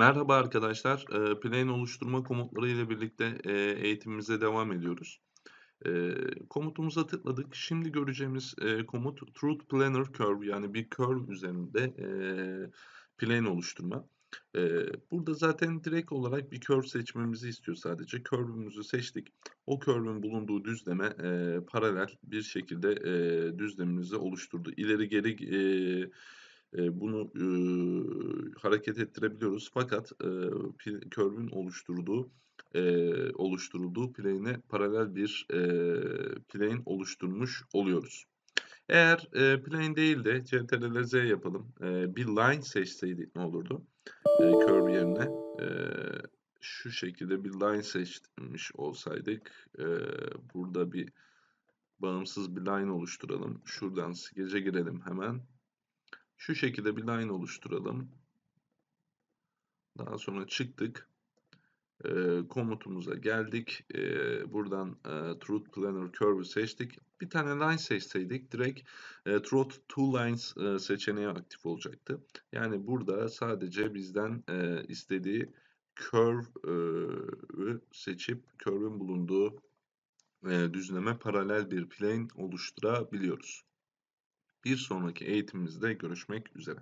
Merhaba arkadaşlar. Eee, plane oluşturma komutları ile birlikte eğitimimize devam ediyoruz. Komutumuza tıkladık. Şimdi göreceğimiz komut Truth Planar Curve yani bir curve üzerinde eee, plane oluşturma. Burada zaten direkt olarak bir curve seçmemizi istiyor sadece. Curve'ümüzü seçtik. O curve'ün bulunduğu düzleme paralel bir şekilde eee, düzlemimizi oluşturdu. İleri geri eee Bunu, ııı, hareket ettirebiliyoruz fakat, pi curve'ün oluşturduğu, eee, oluşturulduğu plane'e paralel bir, eee, plane oluşturmuş oluyoruz. Eğer, eee, plane değil de CTRL-Z yapalım, eee, bir line seçseydik ne olurdu? Eee, curve yerine, eee, şu şekilde bir line seçmiş olsaydık, eee, burada bir bağımsız bir line oluşturalım. Şuradan sketch'e girelim hemen. Şu şekilde bir line oluşturalım. Daha sonra çıktık. Eee, komutumuza geldik. Eee, buradan eee, Truth Planner Curve'ü seçtik. Bir tane line seçseydik direkt eee, Truth Two Lines eee, seçeneği aktif olacaktı. Yani burada sadece bizden eee, istediği curve'ü seçip curve'ün bulunduğu eee, düzleme paralel bir plane oluşturabiliyoruz. Bir sonraki eğitimimizde görüşmek üzere.